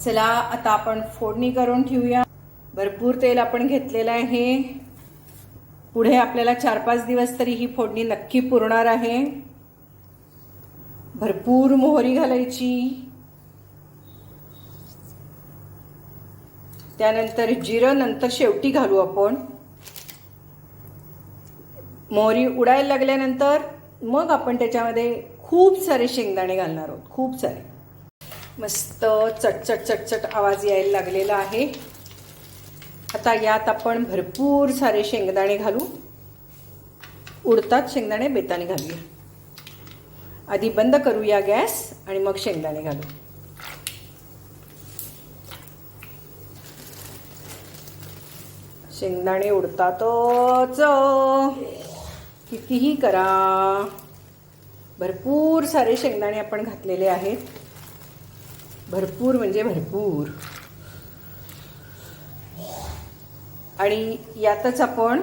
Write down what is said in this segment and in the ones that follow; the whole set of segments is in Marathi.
चला आता आपण फोडणी करून ठेवूया. भरपूर तेल आपण घेतलेलं आहे. पुढे आपल्याला चार पाच दिवस तरी ही फोडणी नक्की पुरणार आहे. भरपूर मोहरी घालायची. त्यानंतर जिरं नंतर शेवटी घालू आपण. मोहरी उडायला लागल्यानंतर मग आपण त्याच्यामध्ये खूप सारे शेंगदाणे घालणार आहोत. खूप सारे. मस्त चटचट चटचट आवाज यायला लागलेला आहे. आता यात आपण भरपूर सारे शेंगदाणे घालू. उडतात शेंगदाणे बेताने घालूया. आधी बंद करूया गॅस आणि मग शेंगदाणे घालू. शेंगदाणे उडतातच. कितीही करा. भरपूर सारे शेंगदाणे आपण घातलेले आहेत. भरपूर म्हणजे भरपूर. आणि यातच आपण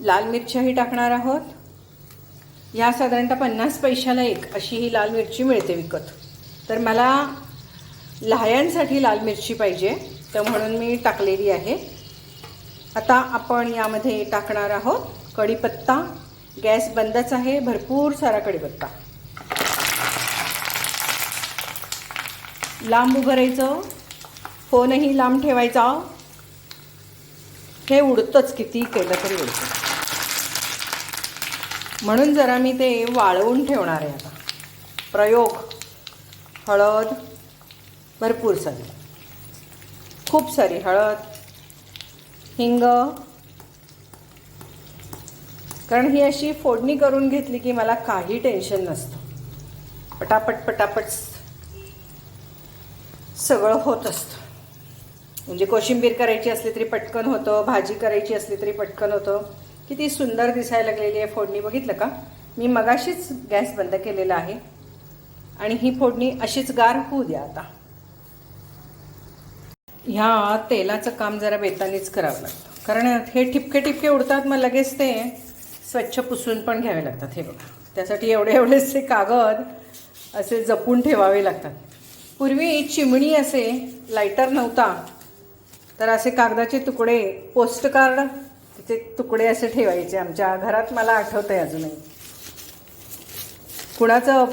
लाल मिरच्याही टाकणार आहोत. ह्या साधारणतः पन्नास पैशाला एक अशी ही लाल मिरची मिळते विकत. तर मला लहायांसाठी लाल मिरची पाहिजे तर म्हणून मी टाकलेली आहे. आता आपण यामध्ये टाकणार आहोत कढीपत्ता. गॅस बंदच आहे भरपूर सारा कढीपत्ता. लांब उभं राहायचं. फोनही लांब ठेवायचा. हे उडतंच किती केलं तरी उडतं. म्हणून जरा मी ते वाळवून ठेवणार आहे आता. प्रयोग हळद भरपूर सारी. खूप सारी हळद हिंग. कारण ही अशी फोडणी करून घेतली की मला काही टेन्शन नसतं. पटापट पटापट सगळं होत असतं. म्हणजे कोशिंबीर करायची असली तरी पटकन होतं भाजी करायची असली तरी पटकन होतं. किती सुंदर दिसायला लागलेली आहे फोडणी. बघितलं का? मी मगाशीच गॅस बंद केलेला आहे. आणि ही फोडणी अशीच गार होऊ द्या आता. ह्या तेलाचं काम जरा बेतानीच करावं लागतं. कारण हे ठिपके ठिपके उडतात मग लगेच ते स्वच्छ पुसून पण घ्यावे लागतात. हे बघा. त्यासाठी एवढे एवढेसे कागद असे जपून ठेवावे लागतात. पूर्वी चिमणी असे लायटर नव्हता. तर असे कागदाचे तुकडे पोस्ट कार्ड तिचे तुकडे असे ठेवायचे. आमच्या घरात मला आठवत आहे अजूनही. कुणाचं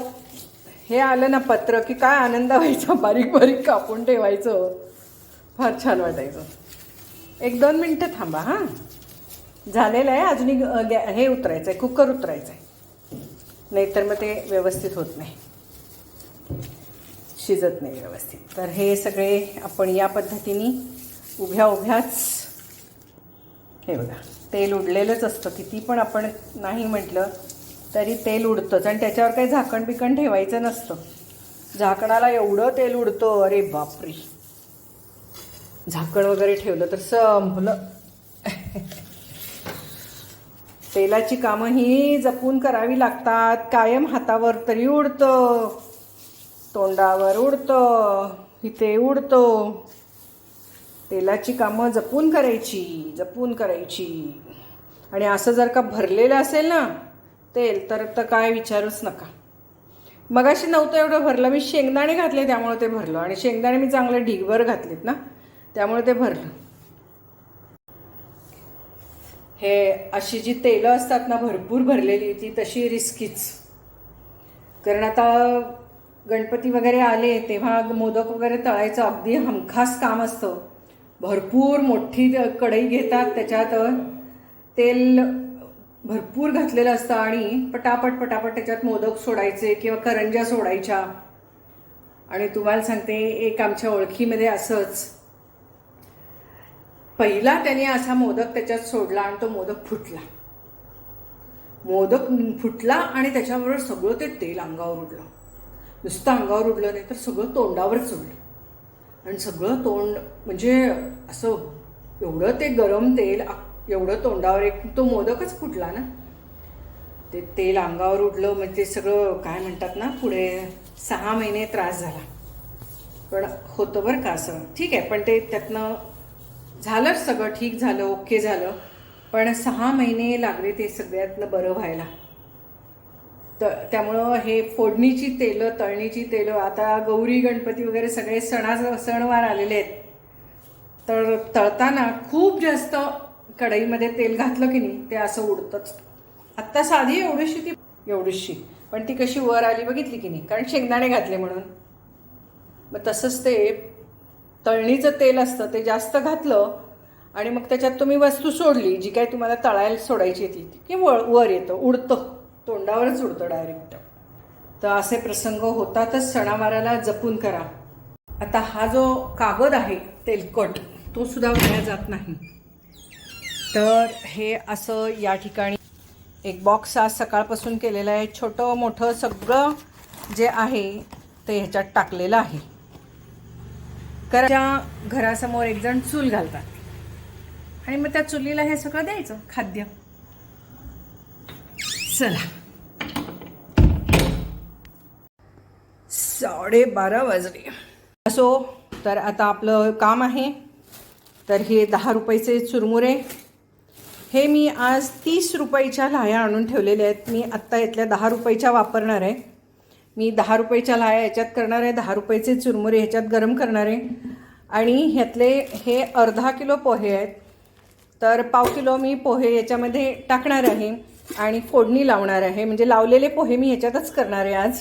हे आलं ना पत्र की काय आनंद व्हायचा बारीक बारीक कापून ठेवायचं. फार छान वाटायचं. एक दोन मिनटं थांबा हां. झालेलं आहे अजूनही ग- गॅ हे उतरायचं आहे कुकर उतरायचं आहे नाहीतर मग ते व्यवस्थित होत नाही. शिजत नाही व्यवस्थित. तर हे सगळे आपण या पद्धतीने उभ्या उभ्याच हे बघा तेल उडलेलंच असतं. किती पण आपण नाही म्हटलं तरी तेल उडतंच आणि त्याच्यावर काही झाकण बिकण ठेवायचं नसतं. झाकणाला एवढं तेल उडतं अरे बापरे. झाकण वगैरे ठेवलं तर संपलं. तेलाची कामं ही जपून करावी लागतात. कायम हातावर तरी उडतं. तोंडावर उडतं इथे उडतो. तेलाची कामं जपून करायची जपून करायची. आणि असं जर का भरलेलं असेल ना तेल तर तर काय विचारूच नका. मगाशी नव्हतं एवढं भरलं. मी शेंगदाणे घातले त्यामुळे ते भरलं. आणि शेंगदाणे मी चांगले ढिगभर घातलेत ना त्यामुळे ते भरलं. हे अशी जी तेलं असतात ना भरपूर भरलेली ती तशी रिस्कीच कारण आता गणपती वगैरे आले तेव्हा मोदक वगैरे तळायचं अगदी हमखास काम असतं. भरपूर मोठी कढई घेतात त्याच्यात तेल भरपूर घातलेलं असतं आणि पटापट पटापट त्याच्यात मोदक सोडायचे किंवा करंज्या सोडायच्या. आणि तुम्हाला सांगते एक आमच्या ओळखीमध्ये असंच. पहिला त्याने असा मोदक त्याच्यात सोडला आणि तो मोदक फुटला. मोदक फुटला आणि त्याच्याबरोबर सगळं ते तेल अंगावर उडलं. नुसतं अंगावर उडलं नाही तर सगळं तोंडावरच उडलं आणि सगळं तोंड म्हणजे असं एवढं ते गरम तेल एवढं तोंडावर एक तो मोदकच फुटला ना. ते तेल अंगावर उडलं म्हणजे ते सगळं काय म्हणतात ना पुढे सहा महिने त्रास झाला. पण होतं बरं का असं. ठीक आहे पण ते त्यातनं झालंच सगळं ठीक झालं ओके झालं. पण सहा महिने लागले ते सगळ्यातनं बरं व्हायला. तर त्यामुळं हे फोडणीची तेलं तळणीची तेलं आता गौरी गणपती वगैरे सगळे सणा सणवार आलेले आहेत. तर तळताना खूप जास्त कढईमध्ये तेल घातलं की नाही ते असं उडतंच. आत्ता साधी एवढीशी ती एवढीशी. पण ती कशी वर आली बघितली की नाही कारण शेंगदाणे घातले म्हणून. मग तसंच ते तळणीचं तेल असतं ते जास्त घातलं आणि मग त्याच्यात तुम्ही वस्तू सोडली जी काय तुम्हाला तळायला सोडायची ती की वळ वर येतं उडतं. तोंडावरच उडतं डायरेक्ट. तर असे प्रसंग होतातच सणावाराला जपून करा. आता हा जो कागद आहे तेलकट तो सुद्धा वाया जात नाही. तर हे असं या ठिकाणी एक बॉक्स आज सकाळपासून केलेला आहे. छोटं मोठं सगळं जे आहे ते ह्याच्यात टाकलेलं आहे. कारण घरासमोर एकजण चूल घालतात. आणि मग त्या चुलीला हे सगळं द्यायचं खाद्य. चला. साडेबारा वाजले. असो तर आता आपलं काम आहे. तर हे दहा रुपयाचे चुरमुरे. हे मी आज तीस रुपयाच्या लाह्या आणून ठेवलेल्या आहेत. मी आत्ता यातल्या दहा रुपयाच्या वापरणार आहे. मी दहा रुपयाच्या लाह्या याच्यात करणार आहे दहा रुपयाचे चुरमुरे ह्याच्यात गरम करणार आहे. आणि ह्यातले हे अर्धा किलो पोहे आहेत. तर पाव किलो मी पोहे याच्यामध्ये टाकणार आहे. आणि फोडणी लावणार आहे. म्हणजे लावलेले पोहे मी ह्याच्यातच करणार आहे आज.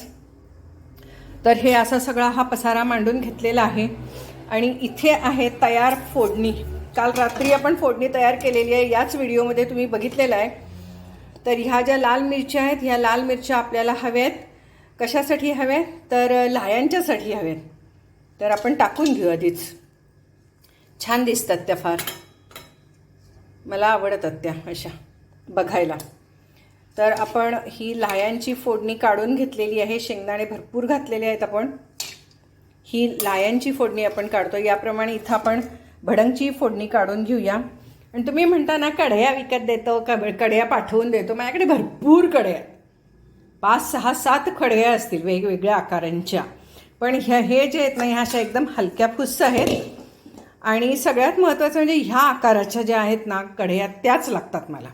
तर हे असा सगळा हा पसारा मांडून घेतलेला आहे. आणि इथे आहे तयार फोडणी. काल रात्री आपण फोडणी तयार केलेली आहे. याच व्हिडिओमध्ये तुम्ही बघितलेलं आहे. तर ह्या ज्या लाल मिरच्या आहेत ह्या लाल मिरच्या आपल्याला हव्यात. कशासाठी हव्या तर लायांच्यासाठी हव्यात. तर आपण टाकून घेऊ आधीच. छान दिसतात त्या फार. मला आवडतात त्या अशा बघायला. तर आपण ही लायांची फोडणी काढून घेतलेली आहे. शेंगदाणे भरपूर घातलेले आहेत आपण. ही लायांची फोडणी आपण काढतो याप्रमाणे इथं आपण भडंगची फोडणी काढून घेऊया. आणि तुम्ही म्हणता ना कढया विकत देतो का कढया पाठवून देतो. माझ्याकडे भरपूर कढया आहेत. पाच सहा सात कढया असतील वेगवेगळ्या आकारांच्या. पण ह्या हे जे आहेत ना ह्या अशा एकदम हलक्या फुस्स आहेत. आणि सगळ्यात महत्त्वाचं म्हणजे ह्या आकाराच्या ज्या आहेत ना कढया त्याच लागतात मला.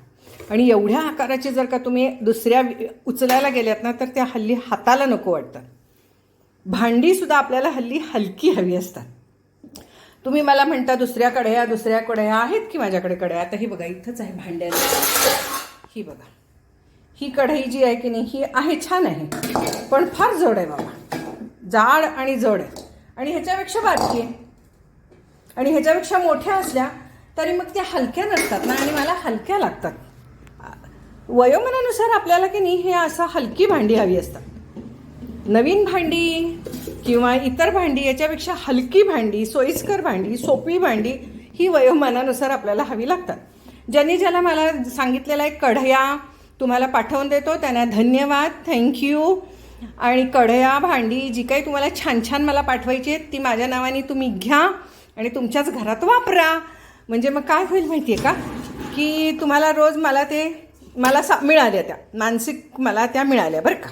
आणि एवढ्या आकाराचे जर का तुम्ही दुसऱ्या उचलायला गेल्यात ना तर त्या हल्ली हाताला नको वाटतात. भांडीसुद्धा आपल्याला हल्ली हलकी हवी असतात. तुम्ही मला म्हणता दुसऱ्या कढया दुसऱ्या कढया आहेत की माझ्याकडे कढया? आता ही बघा इथंच आहे भांड्याला. ही बघा. ही कढई जी आहे की नाही ही आहे छान आहे. पण फार जड आहे बाबा. जाड आणि जड आहे. आणि ह्याच्यापेक्षा बारकी आहे. आणि ह्याच्यापेक्षा मोठ्या असल्या तरी मग त्या हलक्या नसतात ना आणि मला हलक्या लागतात. वयोमानानुसार आपल्याला की नाही हे असं हलकी भांडी हवी असतात. नवीन भांडी किंवा इतर भांडी याच्यापेक्षा हलकी भांडी सोयीस्कर भांडी सोपी भांडी ही वयोमानानुसार आपल्याला हवी लागतात. ज्यांनी ज्याला मला सांगितलेला आहे कढया तुम्हाला पाठवून देतो त्यांना धन्यवाद थँक्यू आणि कढया भांडी जी काही तुम्हाला छान छान मला पाठवायची आहेत ती माझ्या नावाने तुम्ही घ्या आणि तुमच्याच घरात वापरा. म्हणजे मग काय होईल माहिती आहे का? की तुम्हाला रोज मला ते मला सा मिळाल्या त्या. मानसिक मला त्या मिळाल्या बरं का.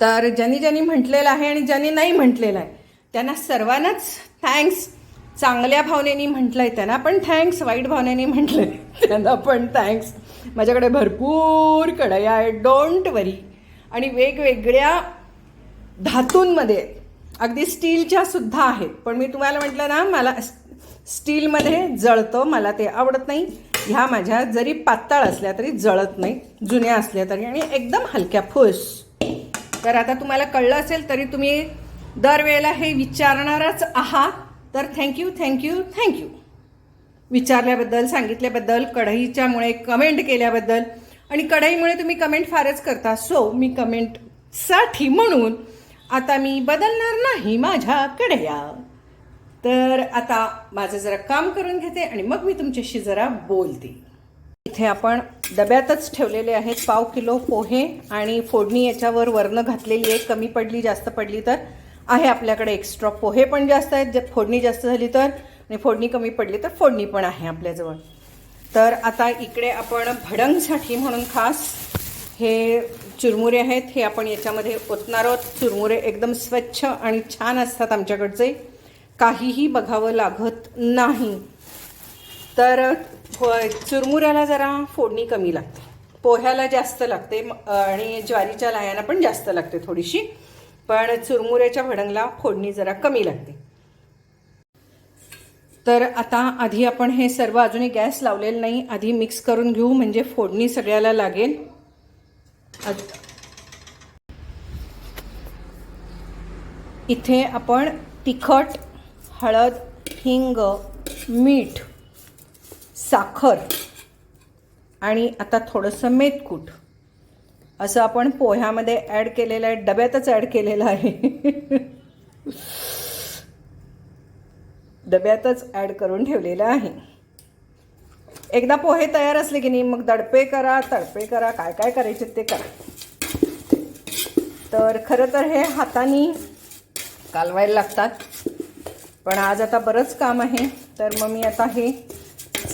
तर ज्यांनी ज्यांनी म्हटलेलं आहे आणि ज्यांनी नाही म्हटलेलं आहे त्यांना सर्वांनाच थँक्स चांगल्या भावनेनी म्हटलं आहे त्यांना पण थँक्स वाईट भावनेनी म्हटलं आहे त्यांना पण थँक्स माझ्याकडे भरपूर कढया आहे डोंट वरी आणि वेगवेगळ्या धातूंमध्ये अगदी स्टीलच्या सुद्धा आहेत. पण मी तुम्हाला म्हटलं ना मला स्टीलमध्ये जळतं मला ते आवडत नाही. ह्या माझ्या जरी पातळ असल्या तरी जळत नाही जुन्या असल्या तरी आणि एकदम हलक्या फुस. तर आता तुम्हाला कळलं असेल तरी तुम्ही दरवेळेला हे विचारणारच आहात. तर थँक्यू थँक्यू थँक्यू विचारल्याबद्दल सांगितल्याबद्दल कढईच्यामुळे कमेंट केल्याबद्दल आणि कढईमुळे तुम्ही कमेंट फारच करता. सो मी कमेंटसाठी म्हणून आता मी बदलणार नाही माझ्या कढया. तर आता माझं जरा काम करून घेते आणि मग मी तुमच्याशी जरा बोलते. इथे आपण डब्यातच ठेवलेले आहेत पाव किलो पोहे आणि फोडणी याच्यावर वरणं घातलेली आहे. कमी पडली जास्त पडली तर आहे आपल्याकडे एक्स्ट्रा पोहे पण जास्त आहेत. जर फोडणी जास्त झाली तर आणि फोडणी कमी पडली तर फोडणी पण आहे आपल्याजवळ. तर आता इकडे आपण भडंगसाठी म्हणून खास हे चुरमुरे आहेत. हे आपण याच्यामध्ये ओतणार आहोत. चुरमुरे एकदम स्वच्छ आणि छान असतात आमच्याकडचे. काहीही बघावं लागत नाही. तर चुरमुऱ्याला जरा फोडणी कमी लागते. पोह्याला जास्त लागते आणि ज्वारीच्या लाह्यांना पण जास्त लागते थोडीशी. पण चुरमुऱ्याच्या भडंगला फोडणी जरा कमी लागते. तर आता आधी आपण हे सर्व अजूनही गॅस लावलेलं नाही. आधी मिक्स करून घेऊ म्हणजे फोडणी सगळ्याला लागेल. इथे आपण तिखट हळद हिंग मीठ साखर आणि आता थोडंसं मेथकूट. असं आपण पोह्यामध्ये ॲड केलेलं आहे डब्यातच ॲड केलेलं आहे. डब्यातच ॲड करून ठेवलेलं आहे. एकदा पोहे तयार असले की नाही मग दडपे करा तडपे करा काय काय करायचे ते करा. तर खरं तर हे हाताने कालवायला लागतात. पण आज आता बरंच काम आहे. तर मग मी आता हे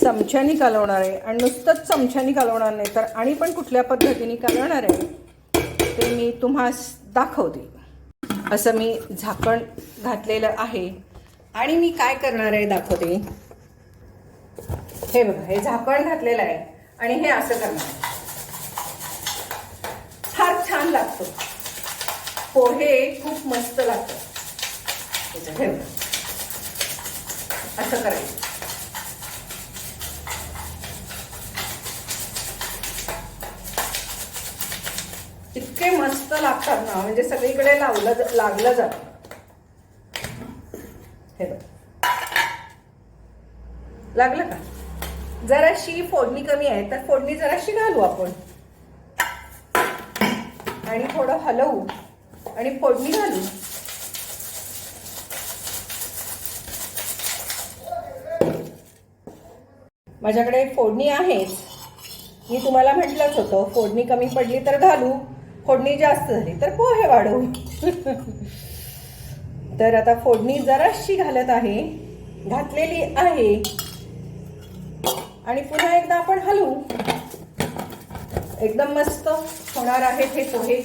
चमच्यानी कालवणार आहे. आणि नुसतंच चमच्यानी कालवणार नाही तर आणि पण कुठल्या पद्धतीने कालवणार आहे ते मी तुम्हास दाखवते. असं मी झाकण घातलेलं आहे. आणि मी काय करणार आहे दाखवते. हे बघा हे झाकण घातलेलं आहे. आणि हे असं करणार आहे. फार छान लागतो. पोहे खूप मस्त लागतात. हे बघा. असं करायचं. इतके मस्त लागतात ना म्हणजे सगळीकडे लावलं लागलं जातं. हे बघ. लागलं का? जराशी फोडणी कमी आहे तर फोडणी जराशी घालू आपण. आणि थोडं हलवू. आणि फोडणी घालू. माझ्याकडे फोडणी आहेच. मी तुम्हाला म्हटलंच होतं फोडणी कमी पडली तर घालू फोडणी जास्त झाली तर पोहे वाढवू. तर आता फोडणी जराशी घालत आहे घातलेली आहे. आणि पुन्हा एकदा आपण हलवू. एकदम मस्त होणार आहेत हे पोहे.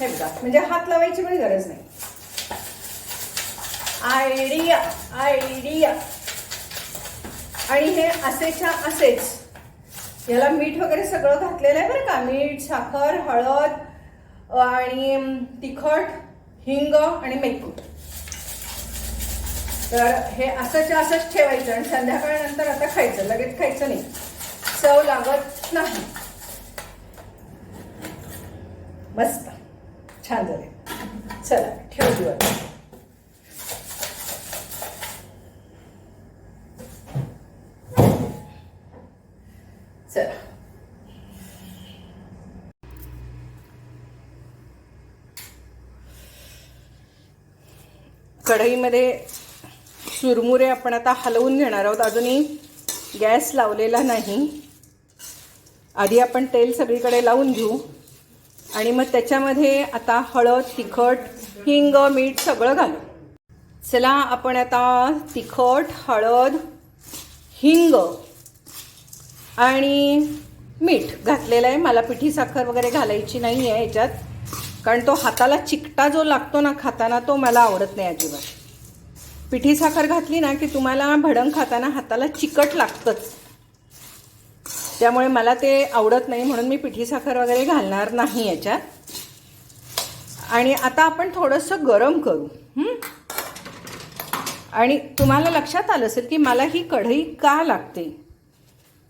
हे बघा म्हणजे हात लावायची पण गरज नाही. Idea idea. आणि हे असेच्या असेच. याला मीठ वगैरे सगळं घातलेलं आहे बरं का. मीठ साखर हळद आणि तिखट हिंग आणि मेकूट तर हे असंच्या असंच ठेवायचं आणि संध्याकाळनंतर आता खायचं. लगेच खायचं नाही. चव लागत नाही. मस्त. छान झाले. चला ठेवू आता चला कढईमध्ये चुरमुरे आपण आता हलवून घेणार आहोत. अजूनही गॅस लावलेला नाही. आधी आपण तेल सगळीकडे लावून घेऊ. आणि मग त्याच्यामध्ये आता हळद तिखट हिंग मीठ सगळं घालू. चला आपण आता तिखट हळद हिंग आणि मीठ घातलेलं आहे. मला पिठी साखर वगैरे घालायची नाही आहे याच्यात कारण तो हाताला चिकटा जो लागतो ना खाताना तो मला आवडत नाही अजिबात. पिठी साखर घातली ना की तुम्हाला भडंग खाताना हाताला चिकट लागतंच. त्यामुळे मला ते आवडत नाही म्हणून मी पिठी साखर वगैरे घालणार नाही याच्यात. आणि आता आपण थोडंसं गरम करू. आणि तुम्हाला लक्षात आलं असेल की मला ही कढई का लागते?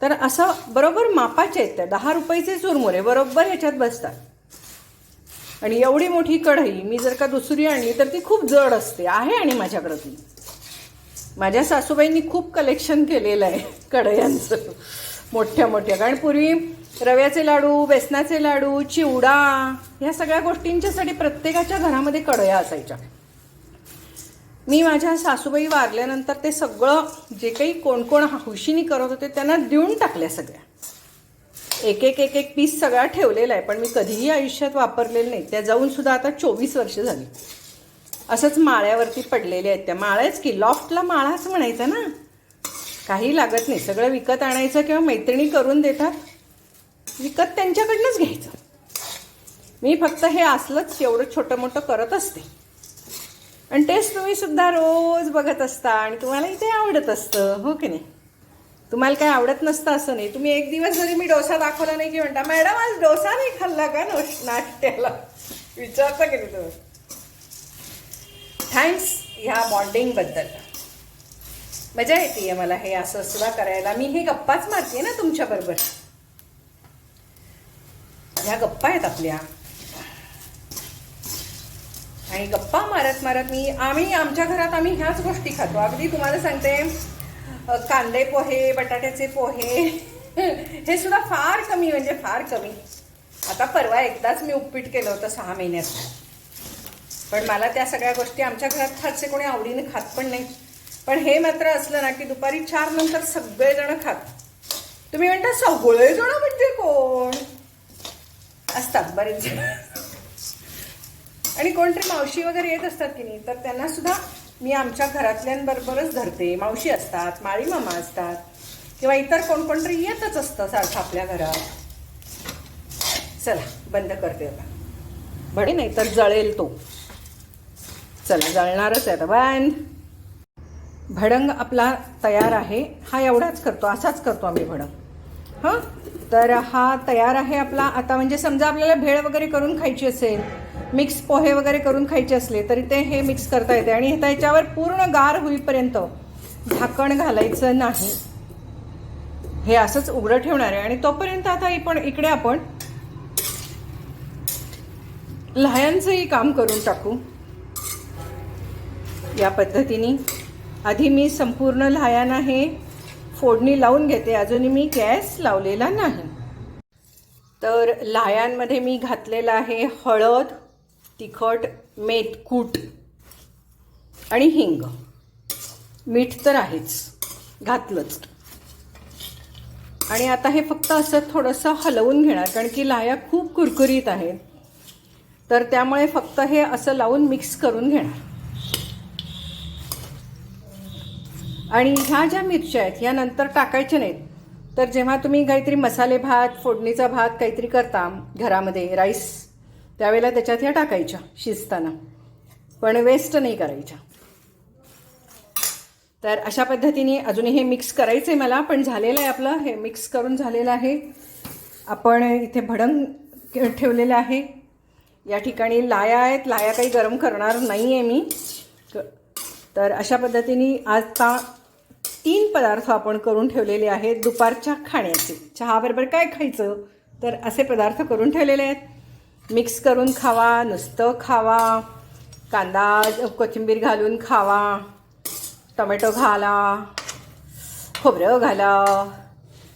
तर असं बरोबर मापाचे आहेत त्या. दहा रुपयाचे चुरमुरे बरोबर ह्याच्यात बसतात. आणि एवढी मोठी कढई मी जर का दुसरी आणली तर ती खूप जड असते आहे आणि माझ्याकडं ती. माझ्या सासूबाईंनी खूप कलेक्शन केलेलं आहे कढयांचं मोठ्या मोठ्या. कारण पूर्वी रव्याचे लाडू बेसनाचे लाडू चिवडा ह्या सगळ्या गोष्टींच्यासाठी प्रत्येकाच्या घरामध्ये कढया असायच्या. मी माझ्या सासूबाई वारल्यानंतर ते सगळं जे काही कोण कोण हौशीनी करत होते त्यांना देऊन टाकल्या सगळ्या. एक एक एक एक पीस सगळा ठेवलेला आहे पण मी कधीही आयुष्यात वापरलेलं नाही. त्या जाऊन सुद्धा आता चोवीस वर्ष झाली. असंच माळ्यावरती पडलेले आहेत त्या. माळ्याच की लॉफ्टला माळाच म्हणायचा ना? काही लागत नाही. सगळं विकत आणायचं किंवा मैत्रिणी करून देतात. विकत त्यांच्याकडनंच घ्यायचं. मी फक्त हे असलंच एवढं छोटं मोठं करत असते. आणि तेच तुम्ही सुद्धा रोज बघत असता आणि तुम्हाला इथे आवडत असतं. हो की नाही? तुम्हाला काय आवडत नसतं असं नाही. तुम्ही एक दिवस जरी मी डोसा दाखवला नाही की म्हणता मॅडम आज डोसा नाही खाल्ला का? नाट्याला. विचारता केली नाही तुम्ही थँक्स ह्या बॉन्डिंगबद्दल मजा येते आहे मला हे असं सुद्धा करायला. मी हे गप्पाच मारते ना तुमच्याबरोबर ह्या गप्पा आहेत आपल्या. आणि गप्पा मारत मारत मी आम्ही आमच्या घरात आम्ही ह्याच गोष्टी खातो. अगदी तुम्हाला सांगते कांदे पोहे बटाट्याचे पोहे. हे सुद्धा फार कमी म्हणजे फार कमी. आता परवा एकदाच मी उपपीट केलं होतं सहा महिन्यात. पण मला त्या सगळ्या गोष्टी आमच्या घरात खातचे कोणी आवडीने खात पण नाही. पण हे मात्र असलं ना की दुपारी चार नंतर सगळेजण खात. तुम्ही म्हणता सगळेजण म्हणजे कोण? असतात बरेच जण. आणि कोणतरी मावशी वगैरे येत असतात की नाही तर त्यांना सुद्धा मी आमच्या घरातल्यांबरोबरच धरते. मावशी असतात माळी मामा असतात किंवा इतर कोण कोणतरी येतच असतं सारखं आपल्या घरात. चला बंद करते आता. बडे नाही तर जळेल तो. चला जळणारच आहे आता. बंद भडंग आपला तयार आहे. हा एवढाच करतो असाच करतो आम्ही भडंग. हां? तर हा तयार आहे आपला. आता म्हणजे समजा आपल्याला भेळ वगैरे करून खायची असेल मिक्स पोहे वगैरे करून खायचे असले तरी ते हे मिक्स करता येते. आणि त्याच्यावर पूर्ण गार होईपर्यंत झाकण घालायचं नाही. हे असंच उघडं ठेवणार आहे. आणि तोपर्यंत आता पण इकडे आपण लहायांचंही काम करून टाकू. या पद्धतीने. आधी मी संपूर्ण लहायांना आहे फोडणी लावून घेते. अजूनही मी गॅस लावलेला नाही. तर लायांमध्ये मी घातलेलं आहे हळद तिखट मेथकूट आणि हिंग. मीठ तर आहेच घातलंच. आणि आता हे फक्त असं थोडंसं हलवून घेणार कारण की लाया खूप कुरकुरीत आहेत. तर त्यामुळे फक्त हे असं लावून मिक्स करून घेणार. आणि ह्या ज्या मिरच्या आहेत ह्या नंतर टाकायच्या नाहीत. तर जेव्हा तुम्ही काहीतरी मसाले भात फोडणीचा भात काहीतरी करता घरामध्ये राईस त्यावेळेला त्याच्यात ह्या टाकायच्या शिजताना. पण वेस्ट नाही करायच्या. तर अशा पद्धतीने अजूनही हे मिक्स करायचं आहे मला पण झालेलं आहे आपलं हे मिक्स करून झालेलं आहे. आपण इथे भडंग ठेवलेलं आहे. या ठिकाणी लाया आहेत लाया काही गरम करणार नाही आहे मी. क- तर अशा पद्धतीने आता तीन पदार्थ आपण करून ठेवलेले आहेत दुपारच्या खाण्याचे. चहाबरोबर काय खायचं? तर असे पदार्थ करून ठेवलेले आहेत. मिक्स करून खावा नुसतं खावा. कांदा कोथिंबीर घालून खावा. टोमॅटो घाला. खोबरं घाला.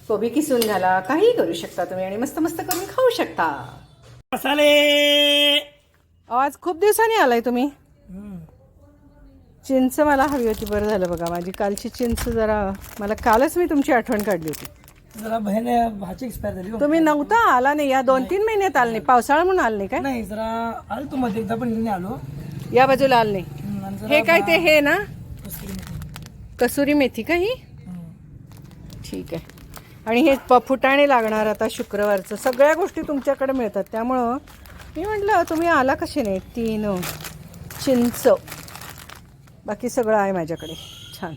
कोबी किसून घाला. काहीही करू शकता तुम्ही आणि मस्त मस्त करून खाऊ शकता. मसाले! आज खूप दिवसांनी आलाय तुम्ही. चिंच मला हवी होती बरं झालं बघा. माझी कालची चिंच जरा मला कालच मी तुमची आठवण काढली होती. जरा बहीण एक्सपायर झाली हो. तुम्ही नव्हता आला नाही. या दोन तीन महिन्यात आले नाही. पावसाळा म्हणून आले नाही काय? नाही जरा आलो तू मध्ये. एकदा पण नाही आलो. या बाजूला आले नाही. हम्म, आणि जरा हे काय ते हे ना? कसरी मेथी का ही? हम्म. ठीक आहे. आणि हे प फुटाणे लागणार आता शुक्रवारचं. सगळ्या गोष्टी तुमच्याकडे मिळतात. त्यामुळं मी म्हटलं तुम्ही आला कसे नाही? तीन चिंच. बाकी सगळं आहे माझ्याकडे. छान.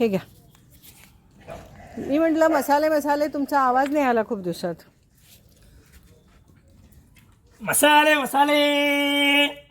हे घ्या. मी म्हटलं मसाले मसाले तुमचा आवाज नाही आला खूप दिवसात. मसाले मसाले!